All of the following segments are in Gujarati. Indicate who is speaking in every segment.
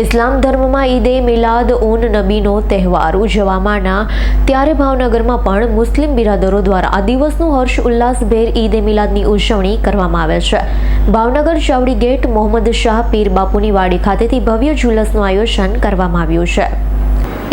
Speaker 1: ઇસ્લામ ધર્મમાં ઈદે મિલાદ ઉન નબીનો તહેવાર ઉજવવામાંના ત્યારે ભાવનગરમાં પણ મુસ્લિમ બિરાદરો દ્વારા આ દિવસનું હર્ષ ઉલ્લાસભેર ઈદે મિલાદની ઉજવણી કરવામાં આવે છે. ભાવનગર ચાવડી ગેટ મોહમ્મદ શાહ પીર બાપુની વાડી ખાતેથી ભવ્ય જુલસનું આયોજન કરવામાં આવ્યું છે.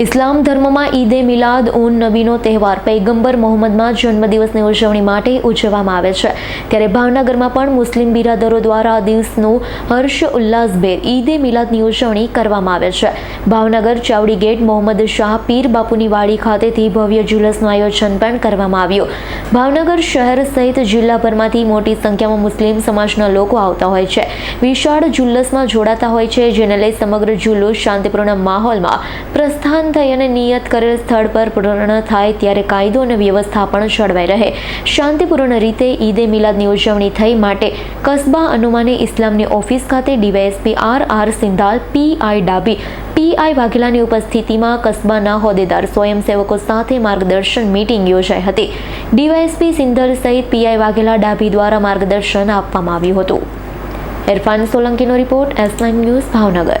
Speaker 1: ઇસ્લામ ધર્મમાં ઈદે મિલાદ ઉન નબીનો તહેવાર પૈગંબર મોહમ્મદમાં જન્મદિવસની ઉજવણી માટે ઉજવવામાં આવે છે. ત્યારે ભાવનગરમાં પણ મુસ્લિમ બિરાદરો દ્વારા આ દિવસનું હર્ષ ઉલ્લાસભેર ઈદે મિલાદની ઉજવણી કરવામાં આવે છે. ભાવનગર ચાવડી ગેટ મોહમ્મદ શાહ પીર બાપુની વાડી ખાતેથી ભવ્ય જુલસનું આયોજન પણ કરવામાં આવ્યું. ભાવનગર શહેર સહિત જિલ્લાભરમાંથી મોટી સંખ્યામાં મુસ્લિમ સમાજના લોકો આવતા હોય છે. વિશાળ જુલ્લસમાં જોડાતા હોય છે, જેને લઈ સમગ્ર જુલુસ શાંતિપૂર્ણ માહોલમાં પ્રસ્થાન થઈ અને નિયત કરેલ સ્થળ પર પૂર્ણ થાય ત્યારે કાયદો અને વ્યવસ્થા પણ જળવાઈ રહે. શાંતિપૂર્ણ રીતે ઈદે મિલાદની ઉજવણી થઈ માટે કસ્બા અનુમાને ઇસ્લામની ઓફિસ ખાતે DYSP R R Sindhal PI Dabhi PI વાઘેલાની ઉપસ્થિતિમાં કસ્બાના હોદ્દેદાર સ્વયંસેવકો સાથે માર્ગદર્શન મીટિંગ યોજાઈ હતી. ડીવાયએસપી સિંધલ સહિત પીઆઈ વાઘેલા ડાભી દ્વારા માર્ગદર્શન આપવામાં આવ્યું હતું. ઇરફાન સોલંકીનો રિપોર્ટ એસ ન્યૂઝ ભાવનગર.